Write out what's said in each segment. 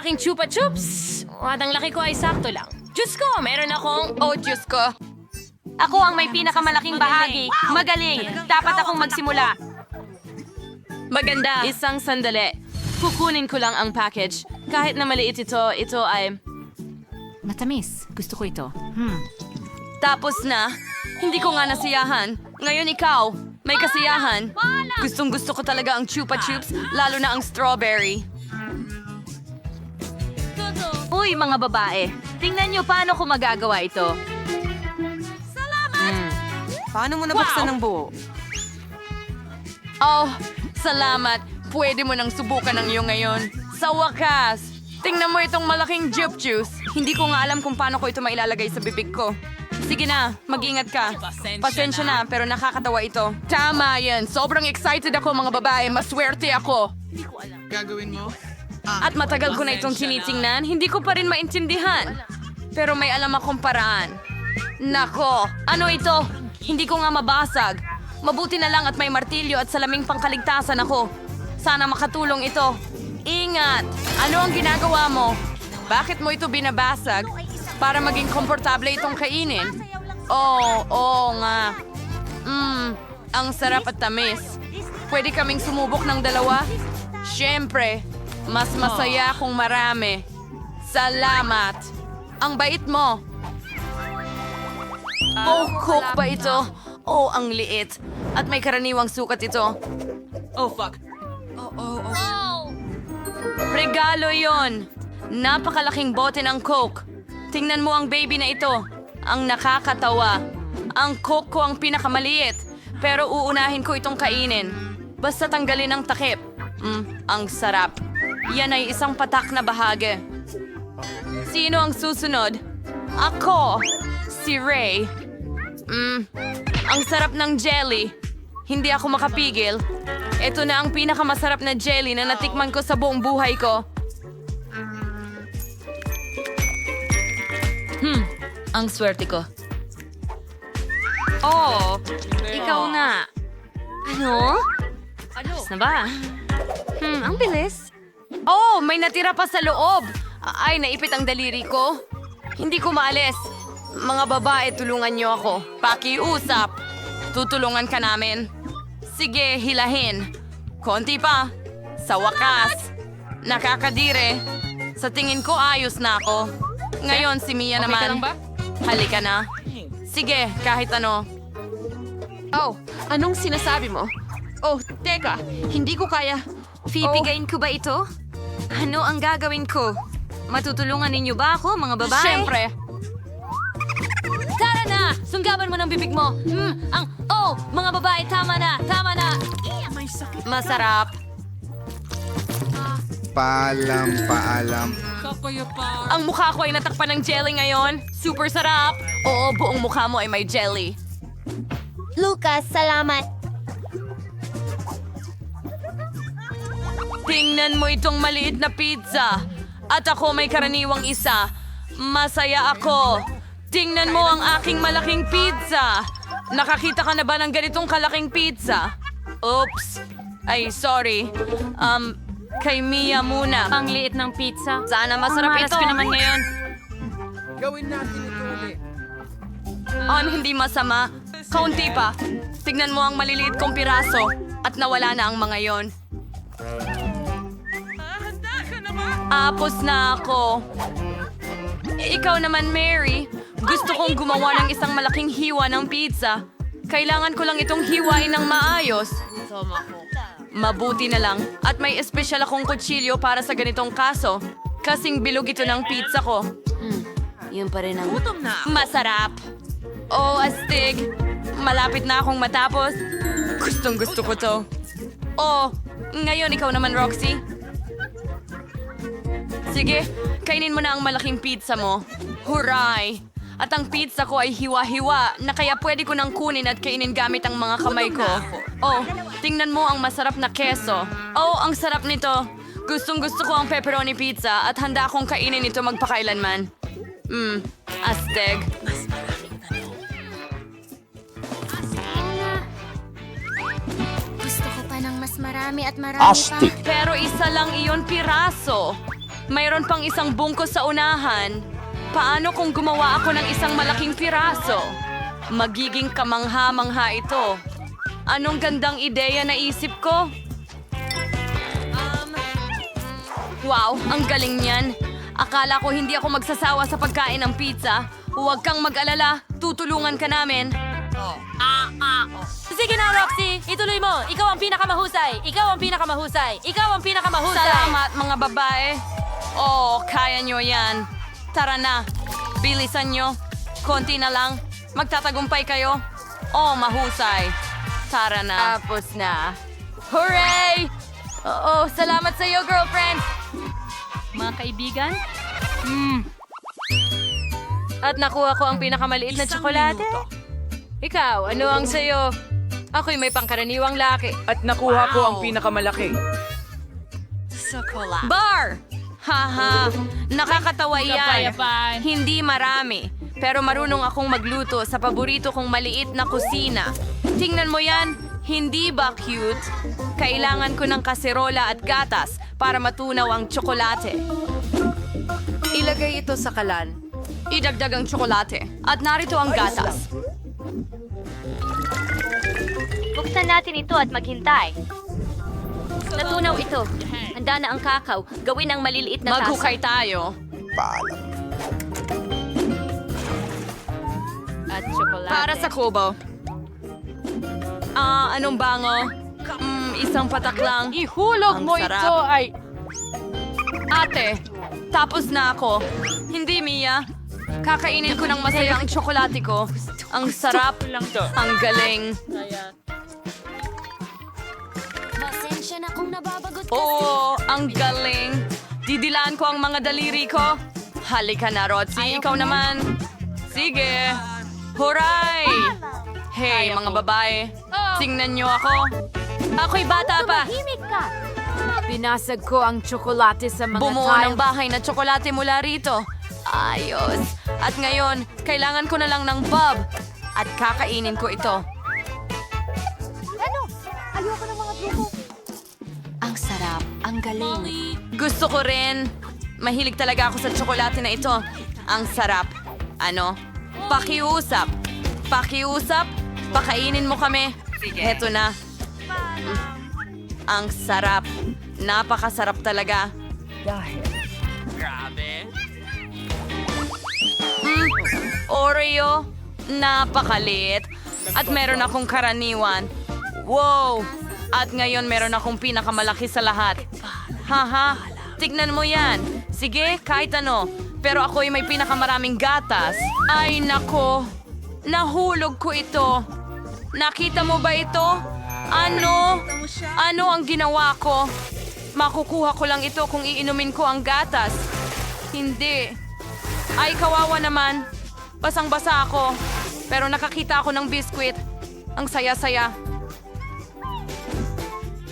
aking chupa chups. At ang laki ko ay sakto lang. Diyos ko, meron akong... Oh, Diyos ko. Ako ang may pinakamalaking bahagi. Magaling. Dapat akong magsimula. Maganda. Isang sandali. Kukunin ko lang ang package. Kahit na maliit ito, ito ay... Matamis. Gusto ko ito. Tapos na. Hindi ko nga nasiyahan. Ngayon ikaw, may kasiyahan. Gustong gusto ko talaga ang chupa chups, lalo na ang strawberry. Uy, mga babae. Tingnan nyo paano ko magagawa ito. Paano mo nabuksan ng buo? Oh, salamat. Pwede mo nang subukan ang iyo ngayon. Sa wakas, tingnan mo itong malaking jup juice. Hindi ko nga alam kung paano ko ito mailalagay sa bibig ko. Sige na, mag-ingat ka. Pasensya na, pero nakakatawa ito. Tama yan. Sobrang excited ako mga babae. Maswerte ako. Gagawin mo? At matagal ko na itong tinitingnan, hindi ko pa rin maintindihan. Pero may alam akong paraan. Nako, ano ito? Hindi ko nga mabasag. Mabuti na lang at may martilyo at salaming pangkaligtasan ako. Sana makatulong ito. Ingat! Ano ang ginagawa mo? Bakit mo ito binabasag? Para maging komportable itong kainin. Oo, oo nga. Mmm, ang sarap at tamis. Pwede kaming sumubok ng dalawa? Siyempre, mas masaya kung marami. Salamat. Ang bait mo. Oh, coke ba ito? Oh, ang liit. At may karaniwang sukat ito. Oh, fuck. Regalo yon. Napakalaking bote ng coke. Tingnan mo ang baby na ito. Ang nakakatawa. Ang coke ko ang pinakamaliit. Pero uunahin ko itong kainin. Basta tanggalin ang takip. Mm, ang sarap. Yan ay isang patak na bahagi. Sino ang susunod? Ako! Si Ray. Mm, ang sarap ng jelly. Hindi ako makapigil. Ito na ang pinakamasarap na jelly na natikman ko sa buong buhay ko. Hmm, ang swerte ko. Oh, ikaw na. Ano? Tapos na ba? Hmm, ang bilis. Oh, may natira pa sa loob. Ay, naipit ang daliri ko. Hindi ko maalis. Mga babae, tulungan niyo ako. Pakiusap. Tutulungan ka namin. Sige, hilahin. Konti pa. Sa wakas. Nakakadire. Sa tingin ko ayos na ako. Ngayon si Mia naman. Halika na. Sige, kahit ano. Oh, anong sinasabi mo? Oh, teka, hindi ko kaya. Pipigain ko ba ito? Ano ang gagawin ko? Matutulungan ninyo ba ako, mga babae? Siyempre. Tara na! Sunggaban mo ng bibig mo. Hmm, ang... Oh, mga babae, tama na! Tama na! Masarap. Paalam, paalam. Ang mukha ko ay natakpan ng jelly ngayon. Super sarap. Oo, buong mukha mo ay may jelly. Lucas, salamat. Tingnan mo itong maliit na pizza. At ako may karaniwang isa. Masaya ako. Tingnan mo ang aking malaking pizza. Nakakita ka na ba ng ganitong kalaking pizza? Oops. Ay, sorry. Um, kay Mia muna. Ang liit ng pizza. Sana masarap Ang malas ito. ko naman ngayon. Gawin natin ito ulit. On, hindi masama. Kaunti pa. Tignan mo ang maliliit kong piraso. At nawala na ang mga yon. Apos na ako. Ikaw naman, Mary. Gusto kong gumawa ng isang malaking hiwa ng pizza. Kailangan ko lang itong hiwain ng maayos. Mabuti na lang. At may espesyal akong kutsilyo para sa ganitong kaso. Kasing bilog ito ng pizza ko. Yun pa rin ang... Masarap. Oh, astig. Malapit na akong matapos. Gustong gusto ko to. Oh, ngayon ikaw naman, Roxy. Sige, kainin mo na ang malaking pizza mo. Huray! At ang pizza ko ay hiwa-hiwa na kaya pwede ko nang kunin at kainin gamit ang mga kamay ko. Oh, tingnan mo ang masarap na keso. Oh, ang sarap nito. Gustong gusto ko ang pepperoni pizza at handa akong kainin ito magpakailanman. Hmm, asteg. Gusto ko pa ng mas marami at marami pa. Pero isa lang iyon piraso. Mayroon pang isang bungkos sa unahan. Paano kung gumawa ako ng isang malaking piraso? Magiging kamangha-mangha ito. Anong gandang ideya na isip ko? Wow, ang galing niyan. Akala ko hindi ako magsasawa sa pagkain ng pizza. Huwag kang mag-alala, tutulungan ka namin. Sige na, Roxy! Ituloy mo! Ikaw ang pinakamahusay! Ikaw ang pinakamahusay! Ikaw ang pinakamahusay! Salamat mga babae. Oo, kaya nyo yan. Tara na, bilisan nyo. Konti na lang. Magtatagumpay kayo. Oo, mahusay. Tara na. Tapos na. Hooray! Oo, salamat sa iyo, girlfriend. Mga kaibigan? Hmm. At nakuha ko ang pinakamaliit na tsokolate. Ikaw, ano ang sayo? Ako'y may pangkaraniwang laki. At nakuha ko ang pinakamalaki. Bar! Haha, nakakatawa yan. Hindi marami. Pero marunong akong magluto sa paborito kong maliit na kusina. Tingnan mo yan, hindi ba cute? Kailangan ko ng kaserola at gatas para matunaw ang tsokolate. Ilagay ito sa kalan. Idagdag ang tsokolate. At narito ang gatas. Buksan natin ito at maghintay. Natunaw ito. Handa na ang kakao. Gawin ang maliliit na tasa. Maghukay tayo. At tsokolate. Para sa kubo. Ah, anong bango? Mm, isang patak lang. Ihulog Ang mo sarap. ito ay... Ate, tapos na ako. Hindi, Mia. Kakainin ko ng masaya ang tsokolate ko. Ang sarap. Ang galing. Pasensya na kung nababagot Oo, ang galing. Didilaan ko ang mga daliri ko. Halika na, Rotsi. Ikaw naman. Sige. Huray! Hey, mga babae. Tingnan niyo ako. Ako'y bata pa. Ka! Binasag ko ang tsokolate sa mga Bumuo ng bahay na tsokolate mula rito. Ayos. At ngayon, kailangan ko na lang ng bob. At kakainin ko ito. Ano? Ayoko ng mga grupo. Ang sarap. Ang galing. Gusto ko rin. Mahilig talaga ako sa tsokolate na ito. Ang sarap. Ano? Pakiusap. Pakiusap. Pakainin mo kami. Heto na. Ang sarap. Napakasarap talaga. Mm, Oreo. Napakalit. At meron akong karaniwan. Wow! At ngayon meron akong pinakamalaki sa lahat. Haha, tignan mo yan. Sige, kahit ano. Pero ako'y may pinakamaraming gatas. Ay nako, nahulog ko ito. Nakita mo ba ito? Ano? Ano ang ginawa ko? Makukuha ko lang ito kung iinumin ko ang gatas. Hindi. Ay, kawawa naman. Basang-basa ako. Pero nakakita ako ng biskwit. Ang saya-saya.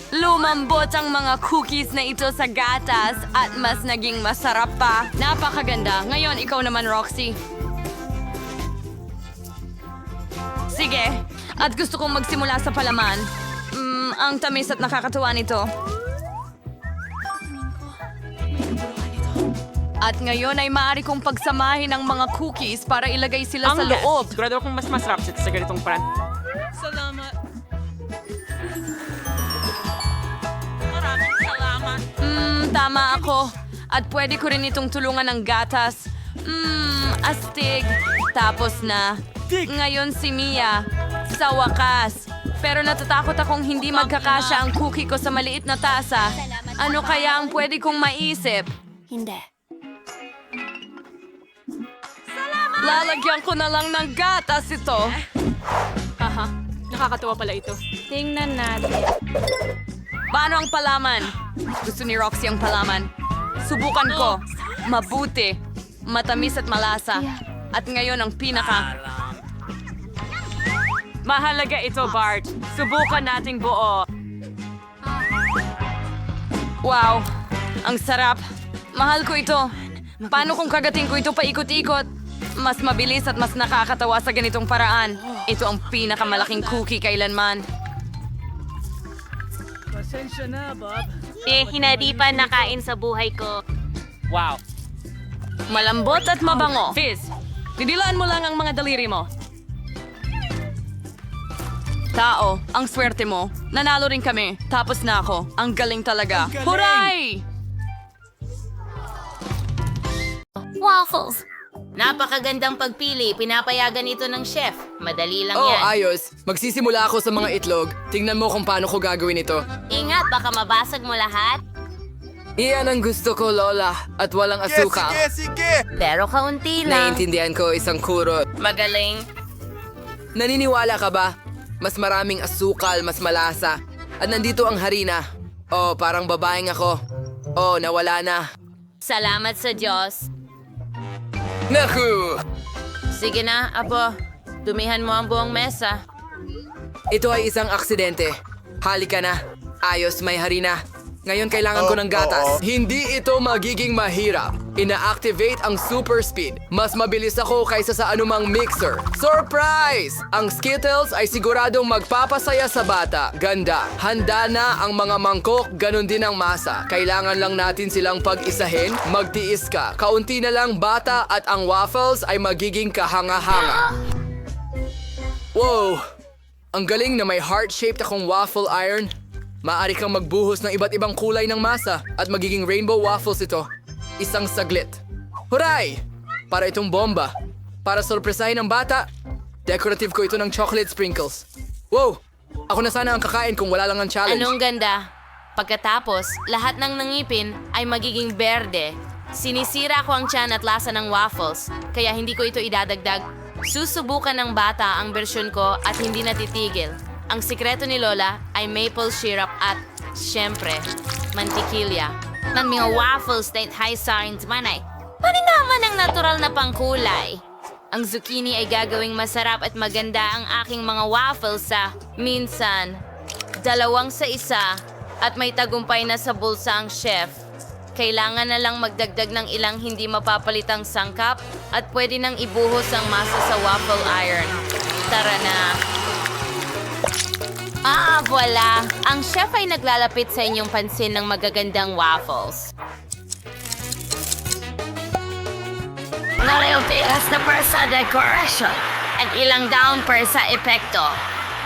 Lumambot ang mga cookies na ito sa gatas at mas naging masarap pa. Napakaganda. Ngayon, ikaw naman, Roxy. Sige. At gusto kong magsimula sa palaman. Mm, ang tamis at nakakatuwa nito. At ngayon ay maaari kong pagsamahin ang mga cookies para ilagay sila sa loob. Sigurado akong mas masarap siya sa ganitong parang. Mmm, tama ako. At pwede ko rin itong tulungan ng gatas. Mmm, astig. Tapos na. Ngayon si Mia. Sa wakas. Pero natatakot akong hindi magkakasya ang cookie ko sa maliit na tasa. Ano kaya ang pwede kong maisip? Hindi. Lalagyan ko na lang ng gatas ito. Aha, nakakatuwa pala ito. Tingnan natin. Paano ang palaman? Gusto ni Roxy ang palaman. Subukan ko. Mabuti. Matamis at malasa. At ngayon ang pinaka... Mahalaga ito, Bart. Subukan nating buo. Wow, ang sarap. Mahal ko ito. Paano kung kagating ko ito paikot-ikot? Mas mabilis at mas nakakatawa sa ganitong paraan. Ito ang pinakamalaking cookie kailanman. Eh, hinadi pa nakain sa buhay ko. Wow. Malambot at mabango. Fizz, didilaan mo lang ang mga daliri mo. Tao, ang swerte mo. Nanalo rin kami. Tapos na ako. Ang galing talaga. Huray! Waffles! Napakagandang pagpili. Pinapayagan ito ng chef. Madali lang Oh, yan. ayos. Magsisimula ako sa mga itlog. Tingnan mo kung paano ko gagawin ito. Ingat, baka mabasag mo lahat. Iyan ang gusto ko, Lola. At walang asukal. Pero kaunti lang. Naiintindihan ko isang kurot. Magaling. Naniniwala ka ba? Mas maraming asukal, mas malasa. At nandito ang harina. Oh, parang babaeng ako. Oh, nawala na. Salamat sa Diyos. Naku! Sige na, Apo. Dumihan mo ang buong mesa. Ito ay isang aksidente. Halika na. Ayos, may harina. Ngayon kailangan ko ng gatas. Hindi ito magiging mahirap. Ina-activate ang super speed. Mas mabilis ako kaysa sa anumang mixer. Surprise! Ang Skittles ay siguradong magpapasaya sa bata. Ganda. Handa na ang mga mangkok, ganun din ang masa. Kailangan lang natin silang pag-isahin. Magtiis ka. Kaunti na lang bata at ang waffles ay magiging kahanga-hanga. Wow! Ang galing na may heart-shaped akong waffle iron. Maaari kang magbuhos ng iba't ibang kulay ng masa at magiging rainbow waffles ito. Isang saglit. Huray! Para itong bomba. Para sorpresahin ang bata, decorative ko ito ng chocolate sprinkles. Wow! Ako na sana ang kakain kung wala lang ang challenge. Anong ganda? Pagkatapos, lahat ng nangipin ay magiging berde. Sinisira ko ang tiyan at lasa ng waffles, kaya hindi ko ito idadagdag. Susubukan ng bata ang bersyon ko at hindi natitigil. Ang sikreto ni Lola ay maple syrup at, syempre, mantikilya. Ng mga waffles na high signs man ay, naman ang natural na pangkulay. Ang zucchini ay gagawing masarap at maganda ang aking mga waffles sa minsan dalawang sa isa at may tagumpay na sa bulsa ang chef. Kailangan na lang magdagdag ng ilang hindi mapapalitang sangkap at pwede nang ibuhos ang masa sa waffle iron. Tara na! Ah, voila! Ang chef ay naglalapit sa inyong pansin ng magagandang waffles. Naliltigas na per sa decoration at ilang down per sa epekto.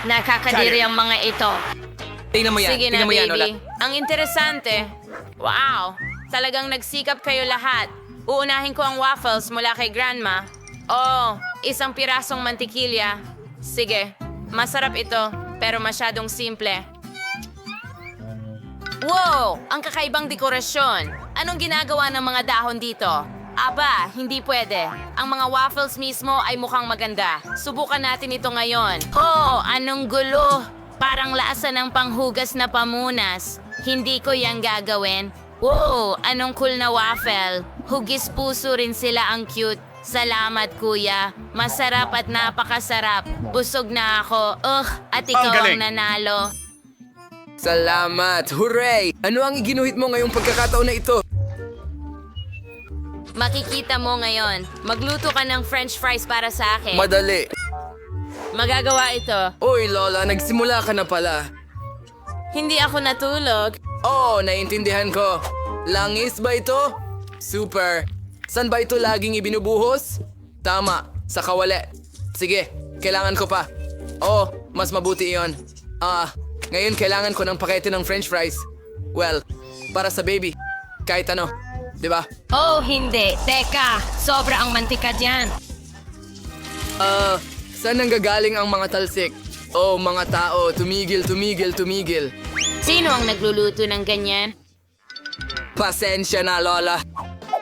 Nakakadiri ang mga ito. Tingnan mo yan. Sige na, Tingnan mo yan, baby. Lola. Ang interesante. Wow! Talagang nagsikap kayo lahat. Uunahin ko ang waffles mula kay Grandma. Oh, isang pirasong mantikilya. Sige, masarap ito, pero masyadong simple. Wow! Ang kakaibang dekorasyon. Anong ginagawa ng mga dahon dito? Aba, hindi pwede. Ang mga waffles mismo ay mukhang maganda. Subukan natin ito ngayon. Oh, anong gulo! Parang lasa ng panghugas na pamunas. Hindi ko yang gagawin. Wow, anong cool na waffle. Hugis puso rin sila ang cute. Salamat, kuya. Masarap at napakasarap. Busog na ako. Ugh, at ikaw ang nanalo. Salamat! Hooray! Ano ang iginuhit mo ngayong pagkakataon na ito? Makikita mo ngayon. Magluto ka ng french fries para sa akin. Madali. Magagawa ito. Uy, Lola, nagsimula ka na pala. Hindi ako natulog. Oh, naiintindihan ko. Langis ba ito? Super. San ba ito laging ibinubuhos? Tama, sa kawali. Sige, kailangan ko pa. Oh, mas mabuti iyon. Ah, ngayon kailangan ko ng pakete ng french fries. Well, para sa baby. Kahit ano, di ba? Oh, hindi. Teka, sobra ang mantika dyan. Ah, saan nanggagaling ang mga talsik? Oh, mga tao, tumigil, tumigil, tumigil. Sino ang nagluluto ng ganyan? Pasensya na, Lola.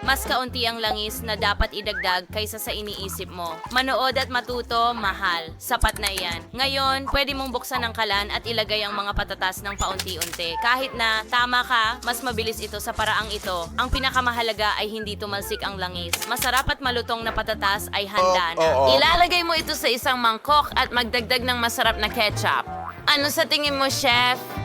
Mas kaunti ang langis na dapat idagdag kaysa sa iniisip mo. Manood at matuto, mahal. Sapat na iyan. Ngayon, pwede mong buksan ang kalan at ilagay ang mga patatas ng paunti-unti. Kahit na, tama ka, mas mabilis ito sa paraang ito. Ang pinakamahalaga ay hindi tumalsik ang langis. Masarap at malutong na patatas ay handa na. Ilalagay mo ito sa isang mangkok at magdagdag ng masarap na ketchup. Ano sa tingin mo, chef?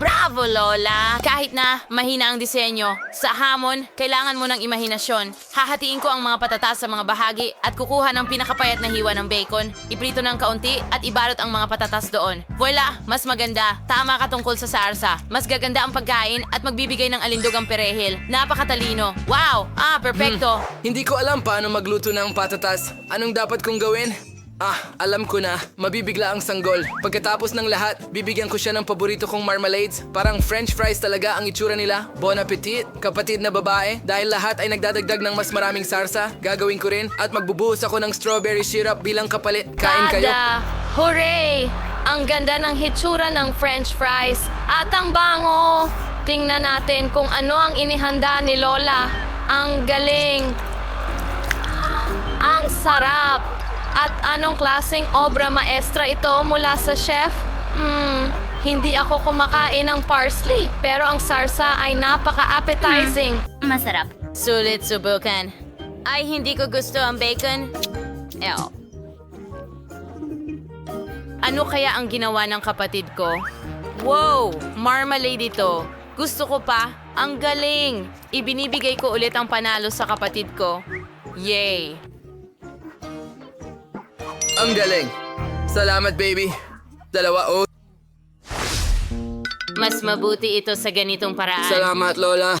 Bravo, Lola! Kahit na mahina ang disenyo, sa hamon, kailangan mo ng imahinasyon. Hahatiin ko ang mga patatas sa mga bahagi at kukuha ng pinakapayat na hiwa ng bacon, iprito ng kaunti at ibalot ang mga patatas doon. Voila! Mas maganda. Tama ka tungkol sa sarsa. Mas gaganda ang pagkain at magbibigay ng alindog ang perehil. Napakatalino. Wow! Ah, perfecto. Hindi ko alam paano magluto ng patatas. Anong dapat kong gawin? Ah, alam ko na. Mabibigla ang sanggol. Pagkatapos ng lahat, bibigyan ko siya ng paborito kong marmalades. Parang french fries talaga ang itsura nila. Bon appetit, kapatid na babae. Dahil lahat ay nagdadagdag ng mas maraming sarsa, gagawin ko rin. At magbubuhos ako ng strawberry syrup bilang kapalit. Kain kayo. Tada! Hooray! Ang ganda ng hitsura ng french fries. At ang bango! Tingnan natin kung ano ang inihanda ni Lola. Ang galing! Ang sarap! At anong klaseng obra maestra ito mula sa chef? Hmm, hindi ako kumakain ng parsley, pero ang sarsa ay napaka-appetizing. Masarap. Sulit subukan. Ay, hindi ko gusto ang bacon. Ew. Ano kaya ang ginawa ng kapatid ko? Wow! Marmalade ito. Gusto ko pa. Ang galing! Ibinibigay ko ulit ang panalo sa kapatid ko. Yay! Ang galing. Salamat, baby. Dalawa oh. o. Mas mabuti ito sa ganitong paraan. Salamat, Lola.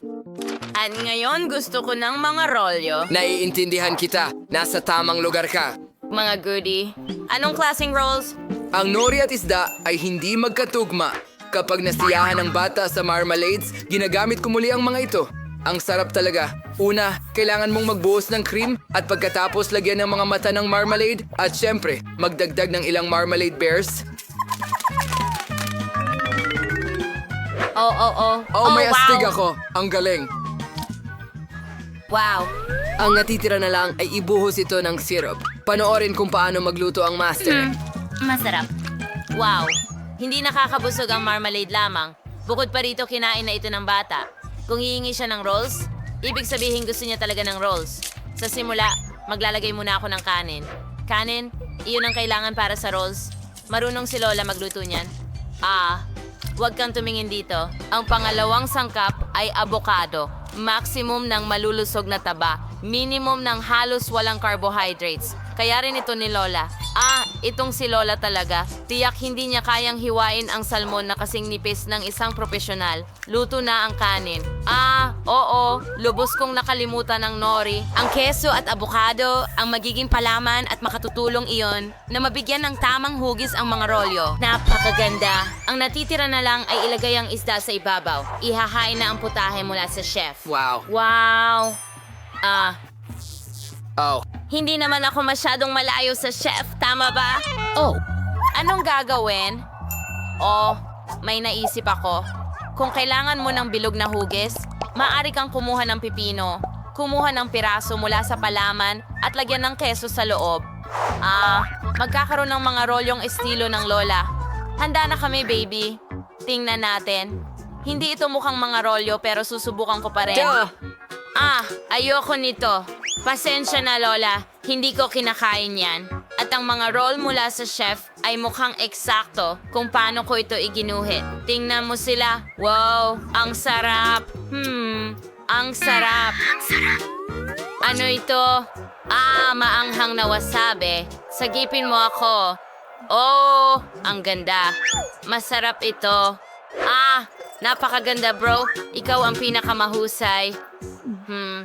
At ngayon gusto ko ng mga rolyo. Naiintindihan kita. Nasa tamang lugar ka. Mga goodie. Anong klaseng rolls? Ang nori at isda ay hindi magkatugma. Kapag nasiyahan ng bata sa marmalades, ginagamit ko muli ang mga ito. Ang sarap talaga. Una, kailangan mong magbuhos ng cream at pagkatapos lagyan ng mga mata ng marmalade at syempre, magdagdag ng ilang marmalade bears. Oh, oh, oh. Oh, may wow. astig ako. Ang galing. Wow. Ang natitira na lang ay ibuhos ito ng syrup. Panoorin kung paano magluto ang master. Masarap. Wow. Hindi nakakabusog ang marmalade lamang. Bukod pa rito, kinain na ito ng bata. Kung hihingi siya ng rolls, ibig sabihin gusto niya talaga ng rolls. Sa simula, maglalagay muna ako ng kanin. Kanin, iyon ang kailangan para sa rolls. Marunong si Lola magluto niyan. Ah, huwag kang tumingin dito. Ang pangalawang sangkap ay avocado. Maximum ng malulusog na taba. Minimum ng halos walang carbohydrates. Kaya rin ito ni Lola. Ah, itong si Lola talaga. Tiyak hindi niya kayang hiwain ang salmon na kasing nipis ng isang profesional. Luto na ang kanin. Ah, oo, lubos kong nakalimutan ng nori. Ang keso at abukado ang magiging palaman at makatutulong iyon na mabigyan ng tamang hugis ang mga rolyo. Napakaganda. Ang natitira na lang ay ilagay ang isda sa ibabaw. Ihahain na ang putahe mula sa chef. Wow. Wow! Ah, Oh. hindi naman ako masyadong malayo sa chef, tama ba? Oh, Anong gagawin? Oh, may naisip ako. Kung kailangan mo ng bilog na hugis, maaari kang kumuha ng pipino, kumuha ng piraso mula sa palaman at lagyan ng keso sa loob. Ah, magkakaroon ng mga rolyong estilo ng lola. Handa na kami, baby. Tingnan natin. Hindi ito mukhang mga rolyo pero susubukan ko pa rin. Tiya! Ah, ayoko nito. Pasensya na, Lola. Hindi ko kinakain yan. At ang mga roll mula sa chef ay mukhang eksakto kung paano ko ito iginuhit. Tingnan mo sila. Wow, ang sarap. Hmm, ang sarap. Ano ito? Ah, maanghang na wasabi. Sagipin mo ako. Oh, ang ganda. Masarap ito. Ah, napakaganda bro. Ikaw ang pinakamahusay. Hmm.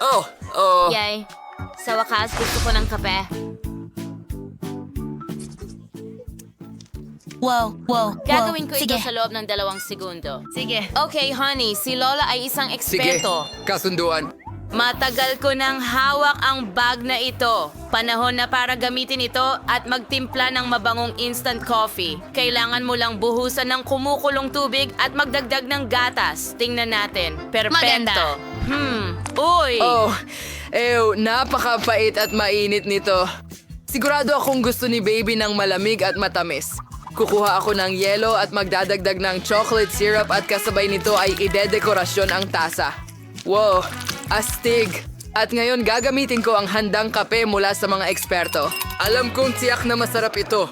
Oh, oh. Yay. Sa wakas, gusto ko ng kape. wow, wow, Gagawin ko ito Sige. sa loob ng dalawang segundo. Sige. Okay, honey. Si Lola ay isang Sige, eksperto. kasunduan. Matagal ko nang hawak ang bag na ito. Panahon na para gamitin ito at magtimpla ng mabangong instant coffee. Kailangan mo lang buhusan ng kumukulong tubig at magdagdag ng gatas. Tingnan natin. Perpento. Maganda. Hmm. Uy! Oh, ew, napakapait at mainit nito. Sigurado akong gusto ni baby ng malamig at matamis. Kukuha ako ng yelo at magdadagdag ng chocolate syrup at kasabay nito ay idedekorasyon ang tasa. Wow, astig. At ngayon gagamitin ko ang handang kape mula sa mga eksperto. Alam kong tiyak na masarap ito.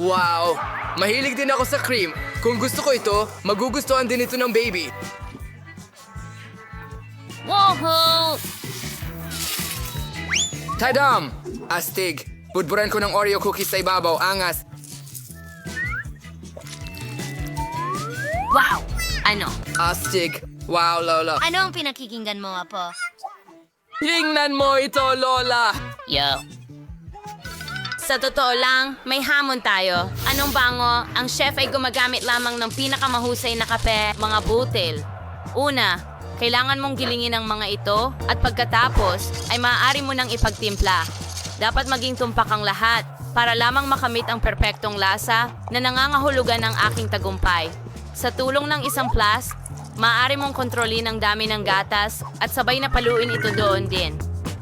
Wow! Mahilig din ako sa cream. Kung gusto ko ito, magugustuhan din ito ng baby. Woohoo! Tadam! Astig. Budburan ko ng Oreo cookies sa ibabaw. Angas. Wow! Ano? Astig. Wow, Lola. Ano ang pinakikinggan mo, Apo? Tingnan mo ito, Lola! Yo. Sa totoo lang, may hamon tayo. Anong bango? Ang chef ay gumagamit lamang ng pinakamahusay na kape, mga butil. Una, kailangan mong gilingin ang mga ito at pagkatapos ay maaari mo nang ipagtimpla. Dapat maging tumpak ang lahat para lamang makamit ang perpektong lasa na nangangahulugan ng aking tagumpay. Sa tulong ng isang flask, maaari mong kontrolin ang dami ng gatas at sabay na paluin ito doon din.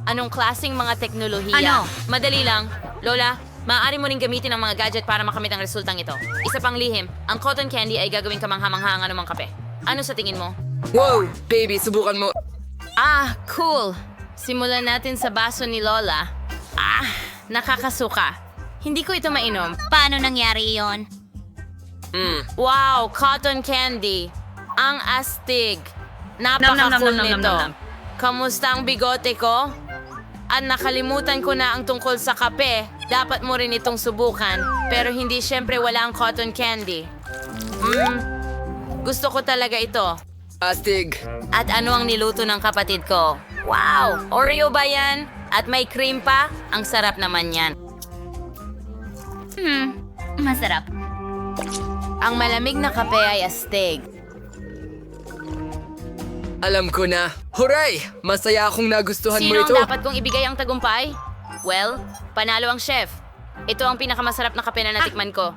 Anong klasing mga teknolohiya? Ano? Madali lang. Lola, maaari mo rin gamitin ang mga gadget para makamit ang resultang ito. Isa pang lihim, ang cotton candy ay gagawing kamangha-mangha ang anumang kape. Ano sa tingin mo? Wow! Baby, subukan mo. Ah, cool. Simulan natin sa baso ni Lola. Ah, nakakasuka. Hindi ko ito mainom. Paano nangyari iyon? Wow, cotton candy. Ang astig. Napaka-cool nito. Kamusta ang bigote ko? At nakalimutan ko na ang tungkol sa kape. Dapat mo rin itong subukan. Pero hindi syempre wala ang cotton candy. Mm, gusto ko talaga ito. Astig. At ano ang niluto ng kapatid ko? Wow! Oreo ba yan? At may cream pa? Ang sarap naman yan. Hmm, masarap. Ang malamig na kape ay astig. Alam ko na. Huray! Masaya akong nagustuhan Sino mo ito. dapat kong ibigay ang tagumpay? Well, panalo ang chef. Ito ang pinakamasarap na kape na natikman ko.